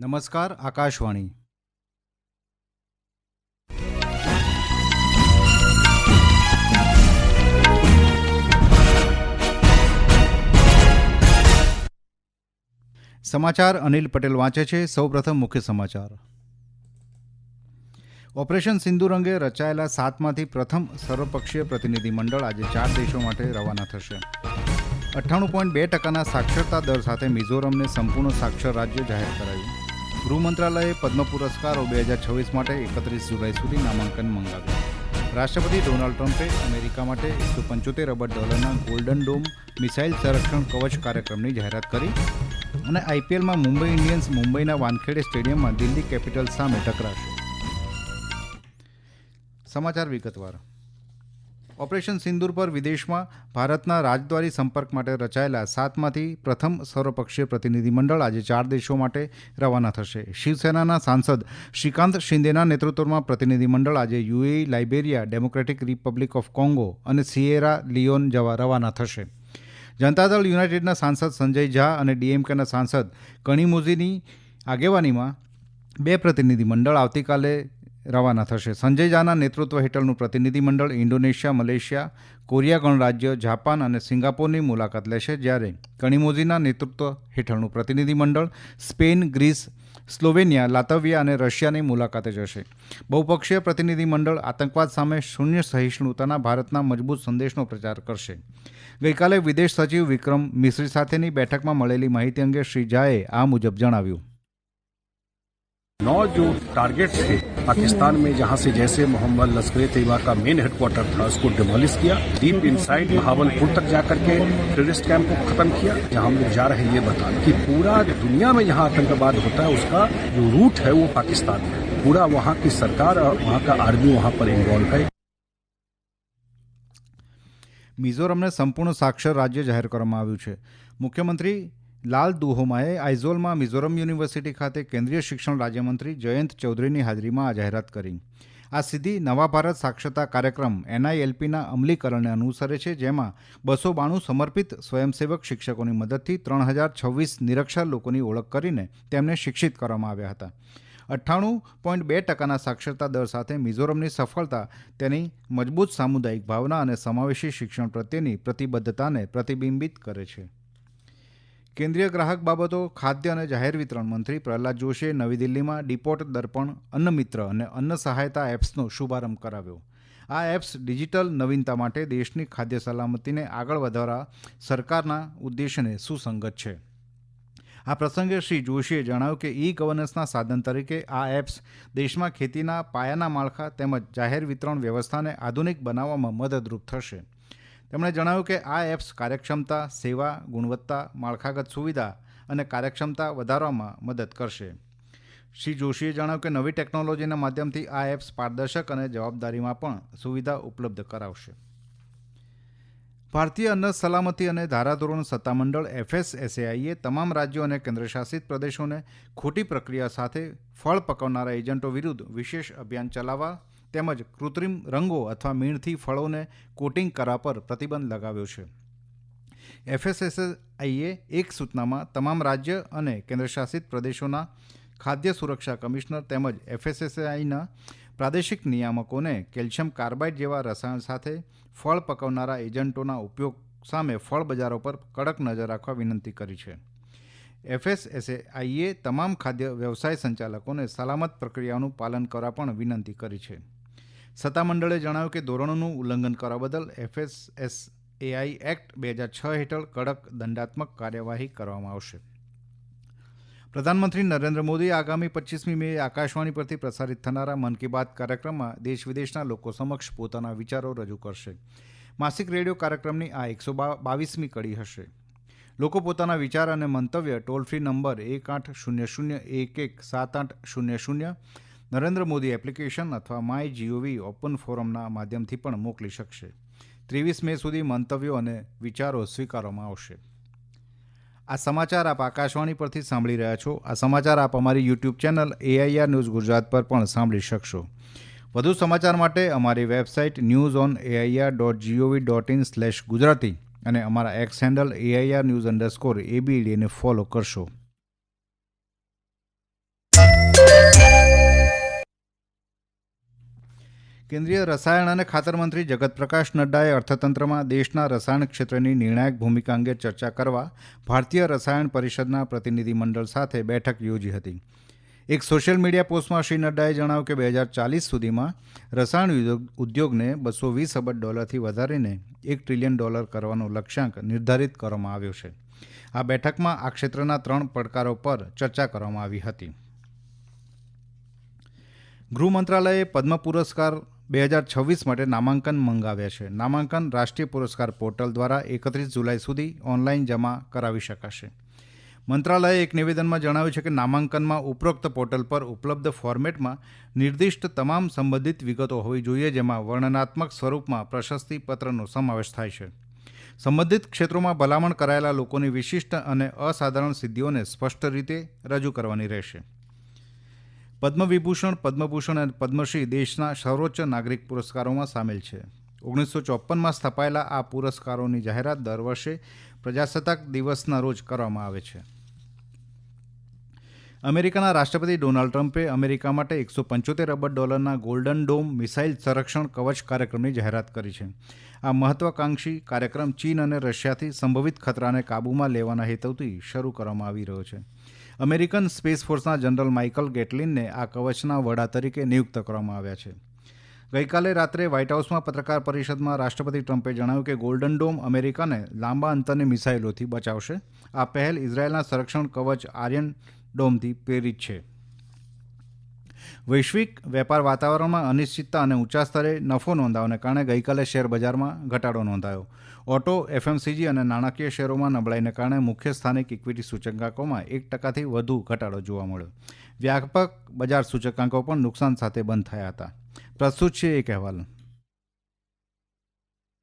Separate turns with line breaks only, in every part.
નમસ્કાર, આકાશવાણી. સમાચાર અનિલ પટેલ વાંચે છે. સૌપ્રથમ મુખ્ય સમાચાર. ઓપરેશન સિંદુર અંગે રચાયેલા સાતમાંથી પ્રથમ સર્વપક્ષીય પ્રતિનિધિ મંડળ આજે ચાર દેશો માટે રવાના થશે. અઠ્ઠાણું પોઈન્ટ બે ટકાના સાક્ષરતા દર સાથે મિઝોરમને સંપૂર્ણ સાક્ષર રાજ્ય જાહેર કરાયું. ગૃહ મંત્રાલયે પદ્મ પુરસ્કારો બે હજાર છવ્વીસ માટે એકત્રીસ જુલાઈ સુધી નામાંકન મંગાવ્યું. રાષ્ટ્રપતિ ડોનાલ્ડ ટ્રમ્પે અમેરિકા માટે એકસો પંચોતેર અબજ ડોલરના ગોલ્ડન ડોમ મિસાઇલ સંરક્ષણ કવચ કાર્યક્રમની જાહેરાત કરી અને આઈપીએલમાં મુંબઈ ઇન્ડિયન્સ મુંબઈના વાનખેડે સ્ટેડિયમમાં દિલ્હી કેપિટલ્સ સામે ટકરાશે. સમાચાર વિગતવાર. ઓપરેશન સિંદૂર પર વિદેશમાં ભારતના રાજદ્વારી સંપર્ક માટે રચાયેલા સાતમાંથી પ્રથમ સર્વપક્ષીય પ્રતિનિધિમંડળ આજે ચાર દેશો માટે રવાના થશે. શિવસેનાના સાંસદ શ્રીકાંત શિંદેના નેતૃત્વમાં પ્રતિનિધિમંડળ આજે UAE, Liberia, Democratic Republic of Congo અને સિયેરા લિયોન જવા રવાના થશે. જનતા દળ યુનાઇટેડના સાંસદ સંજય ઝા અને ડીએમકેના સાંસદ કણીમુઝીની આગેવાનીમાં બે પ્રતિનિધિમંડળ આવતીકાલે રવાના થશે. સંજય ઝાના નેતૃત્વ હેઠળનું પ્રતિનિધિમંડળ ઇન્ડોનેશિયા, મલેશિયા, કોરિયા ગણરાજ્ય, જાપાન અને સિંગાપોરની મુલાકાત લેશે જ્યારે કણીમોઝીના નેતૃત્વ હેઠળનું પ્રતિનિધિમંડળ સ્પેન, ગ્રીસ, સ્લોવેનિયા, લાતવિયા અને રશિયાની મુલાકાતે જશે. બહુપક્ષીય પ્રતિનિધિમંડળ આતંકવાદ સામે શૂન્ય સહિષ્ણુતાના ભારતના મજબૂત સંદેશનો પ્રચાર કરશે. ગઈકાલે વિદેશ સચિવ વિક્રમ મિશ્રી સાથેની બેઠકમાં મળેલી માહિતી અંગે શ્રી ઝાએ આ મુજબ જણાવ્યું.
नौ जो टारगेट थे पाकिस्तान में जहां से जैसे मोहम्मद लश्कर तैयबा का मेन हेडक्वार्टर था उसको डिमोलिश किया डीप इनसाइड भावलपुर तक जाकर के टेररिस्ट कैंप को खत्म किया जहां हम लोग जा रहे हैं ये बता कि पूरा दुनिया में जहां आतंकवाद होता है उसका जो रूट है वो पाकिस्तान है पूरा वहां की सरकार और वहां का आर्मी वहां पर इन्वॉल्व है
મિઝોરમને સંપૂર્ણ સાક્ષર રાજ્ય જાહેર કરવામાં આવ્યું છે મુખ્યમંત્રી લાલ દુહોમાએ આઇઝોલમાં મિઝોરમ યુનિવર્સિટી ખાતે કેન્દ્રીય શિક્ષણ રાજ્યમંત્રી જયંત ચૌધરીની હાજરીમાં આ જાહેરાત કરી. આ સિદ્ધિ નવા ભારત સાક્ષરતા કાર્યક્રમ એનઆઈએલપીના અમલીકરણને અનુસરે છે, જેમાં બસો બાણું સમર્પિત સ્વયંસેવક શિક્ષકોની મદદથી ત્રણ હજાર છવ્વીસ નિરક્ષર લોકોની ઓળખ કરીને તેમને શિક્ષિત કરવામાં આવ્યા હતા. અઠ્ઠાણું પોઈન્ટ બે ટકાના સાક્ષરતા દર સાથે મિઝોરમની સફળતા તેની મજબૂત સામુદાયિક ભાવના અને સમાવેશી શિક્ષણ પ્રત્યેની પ્રતિબદ્ધતાને પ્રતિબિંબિત કરે છે. કેન્દ્રીય ગ્રાહક બાબતો, ખાદ્ય અને જાહેર વિતરણ મંત્રી પ્રહલાદ જોશીએ નવી દિલ્હીમાં ડિપોર્ટ દર્પણ, અન્ન મિત્ર અને અન્ન સહાયતા એપ્સનો શુભારંભ કરાવ્યો. આ એપ્સ ડિજિટલ નવીનતા માટે દેશની ખાદ્ય સલામતીને આગળ વધારવા સરકારના ઉદ્દેશને સુસંગત છે. આ પ્રસંગે શ્રી જોશીએ જણાવ્યું કે ઈ ગવર્નન્સના સાધન તરીકે આ એપ્સ દેશમાં ખેતીના પાયાના માળખા તેમજ જાહેર વિતરણ વ્યવસ્થાને આધુનિક બનાવવામાં મદદરૂપ થશે. તેમણે જણાવ્યું કે આ એપ્સ કાર્યક્ષમતા, સેવા, ગુણવત્તા, માળખાગત સુવિધા અને કાર્યક્ષમતા વધારવામાં મદદ કરશે. શ્રી જોશીએ જણાવ્યું કે નવી ટેકનોલોજીના માધ્યમથી આ એપ્સ પારદર્શક અને જવાબદારીમાં પણ સુવિધા ઉપલબ્ધ કરાવશે. ભારતીય અન્ન સલામતી અને ધારાધોરણ સત્તામંડળ એફએસએસએઆઈએ તમામ રાજ્યો અને કેન્દ્રશાસિત પ્રદેશોને ખોટી પ્રક્રિયા સાથે ફળ પકવનારા એજન્ટો વિરુદ્ધ વિશેષ અભિયાન ચલાવવા તેમજ કૃત્રિમ રંગો અથવા મીણથી ફળોને કોટિંગ કરવા પર પ્રતિબંધ લગાવ્યો છે. એફએસએસઆઈએ એક સૂચનામાં તમામ રાજ્ય અને કેન્દ્રશાસિત પ્રદેશોના ખાદ્ય સુરક્ષા કમિશનર તેમજ એફએસએસઆઈના પ્રાદેશિક નિયામકોને કેલ્શિયમ કાર્બાઇડ જેવા રસાયણ સાથે ફળ પકવનારા એજન્ટોના ઉપયોગ સામે ફળ બજારો પર કડક નજર રાખવા વિનંતી કરી છે. એફએસએસએઆઈએ તમામ ખાદ્ય વ્યવસાય સંચાલકોને સલામત પ્રક્રિયાઓનું પાલન કરવા પણ વિનંતી કરી છે. સત્તામંડળે જણાવ્યું કે ધોરણોનું ઉલ્લંઘન કરવા બદલ એફએસએસ એઆઈ એક્ટ બે હજાર છ હેઠળ કડક દંડાત્મક કાર્યવાહી કરવામાં આવશે. પ્રધાનમંત્રી નરેન્દ્ર મોદી આગામી પચીસમી મે આકાશવાણી પરથી પ્રસારિત થનારા મન કી બાત કાર્યક્રમમાં દેશ વિદેશના લોકો સમક્ષ પોતાના વિચારો રજૂ કરશે. માસિક રેડિયો કાર્યક્રમની આ એકસો બાવીસમી કડી હશે. લોકો પોતાના વિચાર અને મંતવ્ય ટોલ ફ્રી નંબર એક આઠ શૂન્ય શૂન્ય એક એક સાત આઠ શૂન્ય શૂન્ય નરેન્દ્ર મોદી એપ્લિકેશન અથવા માય જીઓવી ઓપન ફોરમના માધ્યમથી પણ મોકલી શકશે. ત્રેવીસ મે સુધી મંતવ્યો અને વિચારો સ્વીકારવામાં આવશે. આ સમાચાર આપ આકાશવાણી પરથી સાંભળી રહ્યા છો. આ સમાચાર આપ અમારી YouTube channel AIR news Gujarat પર પણ સાંભળી શકશો. વધુ સમાચાર માટે અમારી website news on AIR dot GOV dot in slash Gujarati અને અમારા X handle AIR news underscore એબીડીને follow કરશો. કેન્દ્રીય રસાયણ અને ખાતર મંત્રી જગત પ્રકાશ નડ્ડાએ અર્થતંત્રમાં દેશના રસાયણ ક્ષેત્રની નિર્ણાયક ભૂમિકા અંગે ચર્ચા કરવા ભારતીય રસાયણ પરિષદના પ્રતિનિધિમંડળ સાથે બેઠક યોજી હતી. એક સોશિયલ મીડિયા પોસ્ટમાં શ્રી નડ્ડાએ જણાવ્યું કે બે હજાર ચાલીસ સુધીમાં રસાયણ ઉદ્યોગને બસો વીસ અબજ ડોલરથી વધારીને એક ટ્રિલિયન ડોલર કરવાનો લક્ષ્યાંક નિર્ધારિત કરવામાં આવ્યો છે. આ બેઠકમાં આ ક્ષેત્રના ત્રણ પડકારો પર ચર્ચા કરવામાં આવી હતી. ગૃહ મંત્રાલયે પદ્મ પુરસ્કાર બે હજાર છવ્વીસ માટે નામાંકન મંગાવ્યા છે. નામાંકન રાષ્ટ્રીય પુરસ્કાર પોર્ટલ દ્વારા એકત્રીસ જુલાઈ સુધી ઓનલાઈન જમા કરાવી શકાશે. મંત્રાલયે એક નિવેદનમાં જણાવ્યું છે કે નામાંકનમાં ઉપરોક્ત પોર્ટલ પર ઉપલબ્ધ ફોર્મેટમાં નિર્દિષ્ટ તમામ સંબંધિત વિગતો હોવી જોઈએ, જેમાં વર્ણનાત્મક સ્વરૂપમાં પ્રશસ્તિપત્રનો સમાવેશ થાય છે. સંબંધિત ક્ષેત્રોમાં ભલામણ કરાયેલા લોકોની વિશિષ્ટ અને અસાધારણ સિદ્ધિઓને સ્પષ્ટ રીતે રજૂ કરવાની રહેશે. પદ્મ વિભૂષણ પદ્મભૂષણ અને પદ્મશ્રી દેશના સર્વોચ્ચ નાગરિક પુરસ્કારોમાં સામેલ છે. ઓગણીસો ચોપનમાં સ્થપાયેલા આ પુરસ્કારોની જાહેરાત દર વર્ષે પ્રજાસત્તાક દિવસના રોજ કરવામાં આવે છે. અમેરિકાના રાષ્ટ્રપતિ ડોનાલ્ડ ટ્રમ્પે અમેરિકા માટે એકસો પંચોતેર અબજ ડોલરના ગોલ્ડન ડોમ મિસાઇલ સંરક્ષણ કવચ કાર્યક્રમની જાહેરાત કરી છે. આ મહત્વાકાંક્ષી કાર્યક્રમ ચીન અને રશિયાથી સંભવિત ખતરાને કાબૂમાં લેવાના હેતુથી શરૂ કરવામાં આવી રહ્યો છે. અમેરિકન સ્પેસ ફોર્સના જનરલ માઇકલ ગેટલિનને આ કવચના વડા તરીકે નિયુક્ત કરવામાં આવ્યા છે. ગઈકાલે રાત્રે વ્હાઇટ હાઉસમાં પત્રકાર પરિષદમાં રાષ્ટ્રપતિ ટ્રમ્પે જણાવ્યું કે ગોલ્ડન ડોમ અમેરિકાને લાંબા અંતરની મિસાઇલોથી બચાવશે. આ પહેલ ઇઝરાયેલના સંરક્ષણ કવચ આર્યન ડોમથી પ્રેરિત છે. વૈશ્વિક વેપાર વાતાવરણમાં અનિશ્ચિતતા અને ઊંચા સ્તરે નફો નોંધાવાને કારણે ગઈકાલે શેર બજારમાં ઘટાડો નોંધાયો. ઓટો, એફએમસીજી અને નાણાકીય શેરોમાં નબળાઈને કારણે મુખ્ય સ્થાનિક ઇક્વિટી સૂચકાંકોમાં એક ટકાથી વધુ ઘટાડો જોવા મળ્યો. વ્યાપક બજાર સૂચકાંકો પણ નુકસાન સાથે બંધ થયા હતા. પ્રસ્તુત છે એક અહેવાલ.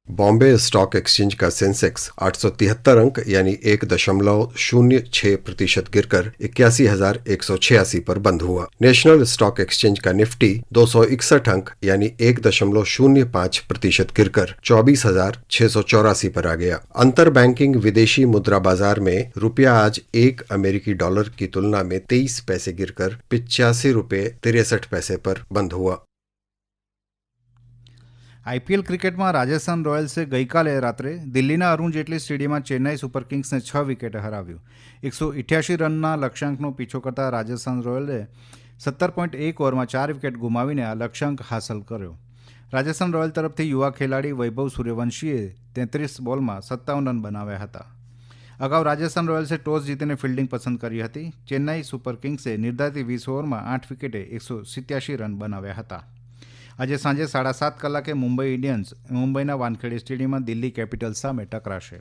बॉम्बे स्टॉक एक्सचेंज का सेंसेक्स आठ सौ तिहत्तर अंक, यानी एक दशमलव शून्य छह प्रतिशत गिरकर इक्यासी हज़ार एक सौ छियासी पर बंद हुआ। नेशनल स्टॉक एक्सचेंज का निफ्टी दो सौ इकसठ अंक, यानी एक दशमलव शून्य पाँच प्रतिशत गिरकर चौबीस हज़ार छह सौ चौरासी पर आ गया। अंतर बैंकिंग विदेशी मुद्रा बाज़ार में रुपया आज एक अमेरिकी डॉलर की तुलना में तेईस पैसे गिरकर पिचासी रुपये तिरसठ पैसे पर बंद हुआ।
આઈપીએલ ક્રિકેટમાં રાજસ્થાન રોયલ્સે ગઈકાલે રાત્રે દિલ્હીના અરુણ જેટલી સ્ટેડિયમમાં ચેન્નાઈ સુપર કિંગ્સને છ વિકેટે હરાવ્યું. એકસો ઇઠ્યાસી રનના લક્ષ્યાંકનો પીછો કરતા રાજસ્થાન રોયલે સત્તર પોઈન્ટ એક ઓવરમાં ચાર વિકેટ ગુમાવીને આ લક્ષ્યાંક હાંસલ કર્યો. રાજસ્થાન રોયલ તરફથી યુવા ખેલાડી વૈભવ સૂર્યવંશીએ તેત્રીસ બોલમાં સત્તાવન રન બનાવ્યા હતા. અગાઉ રાજસ્થાન રોયલ્સે ટોસ જીતીને ફિલ્ડિંગ પસંદ કરી હતી. ચેન્નાઈ સુપર કિંગ્સે નિર્ધારિત વીસ ઓવરમાં આઠ વિકેટે એકસો સિત્યાસી રન બનાવ્યા હતા. આજે સાંજે સાડા સાત કલાકે મુંબઈ ઇન્ડિયન્સ, મુંબઈના વાનખેડે સ્ટેડિયમમાં દિલ્હી કેપિટલ્સ સામે ટકરાશે.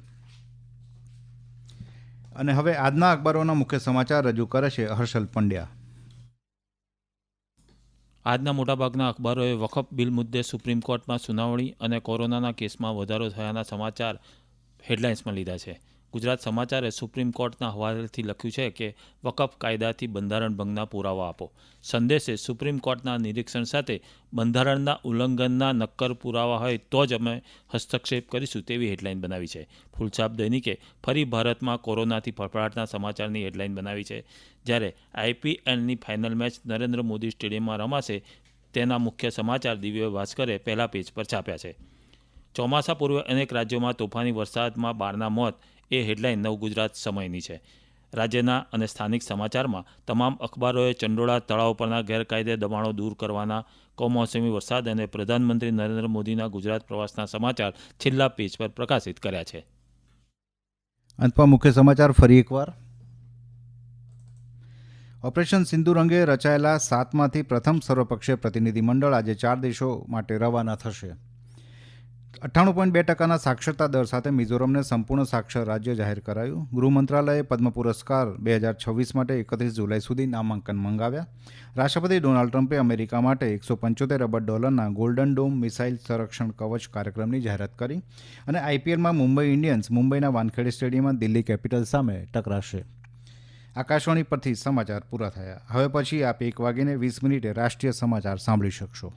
અને હવે આજના અખબારોના મુખ્ય સમાચાર રજૂ કરે છે હર્ષલ પંડ્યા.
આજના મોટાભાગના અખબારોએ વખફ બિલ મુદ્દે સુપ્રીમ કોર્ટમાં સુનાવણી અને કોરોનાના કેસમાં વધારો થયાના સમાચાર હેડલાઇન્સમાં લીધા છે. ગુજરાત સમાચારે સુપ્રીમ કોર્ટના હવાલેથી લખ્યું છે કે વકફ કાયદાથી બંધારણ ભંગના પુરાવા આપો. સંદેશે સુપ્રીમ કોર્ટના નિરીક્ષણ સાથે બંધારણના ઉલ્લંઘનના નક્કર પુરાવા હોય તો જ અમે હસ્તક્ષેપ કરીશું તેવી હેડલાઇન બનાવી છે. ફૂલછાપ દૈનિકે ફરી ભારતમાં કોરોનાથી ફફડાટના સમાચારની હેડલાઇન બનાવી છે. જ્યારે આઈપીએલની ફાઇનલ મેચ નરેન્દ્ર મોદી સ્ટેડિયમમાં રમાશે તેના મુખ્ય સમાચાર દિવ્ય ભાસ્કરે પહેલા પેજ પર છાપ્યા છે. ચોમાસા પૂર્વે અનેક રાજ્યોમાં તોફાની વરસાદમાં બારના મોત એ હેડલાઇન નવ ગુજરાત સમયની છે. રાજ્યના અને સ્થાનિક સમાચારમાં તમામ અખબારોએ ચંડોળા તળાવ પરના ગેરકાયદે દબાણો દૂર કરવાના કમોસમી વરસાદ અને પ્રધાનમંત્રી નરેન્દ્ર મોદીના ગુજરાત પ્રવાસના સમાચાર છેલ્લા પેજ પર પ્રકાશિત કર્યા છે.
અંતમાં મુખ્ય સમાચાર ફરી એકવાર. ઓપરેશન સિંદુર અંગે રચાયેલા સાતમાંથી પ્રથમ સર્વપક્ષીય પ્રતિનિધિમંડળ આજે ચાર દેશો માટે રવાના થશે. અઠ્ઠાણું પોઈન્ટ બે ટકાના સાક્ષરતા દર સાથે મિઝોરમને સંપૂર્ણ સાક્ષર રાજ્ય જાહેર કરાયું. ગૃહ મંત્રાલયે પદ્મ પુરસ્કાર બે હજાર છવ્વીસ માટે એકત્રીસ જુલાઈ સુધી નામાંકન મંગાવ્યા. રાષ્ટ્રપતિ ડોનાલ્ડ ટ્રમ્પે અમેરિકા માટે એકસો પંચોતેર અબજ ડોલરના ગોલ્ડન ડોમ મિસાઇલ સંરક્ષણ કવચ કાર્યક્રમની જાહેરાત કરી અને આઈપીએલમાં મુંબઈ ઇન્ડિયન્સ મુંબઈના વાનખેડે સ્ટેડિયમમાં દિલ્હી કેપિટલ્સ સામે ટકરાશે. આકાશવાણી પરથી સમાચાર પૂરા થયા. હવે પછી આપ એક વાગીને વીસ મિનિટે રાષ્ટ્રીય સમાચાર સાંભળી શકશો.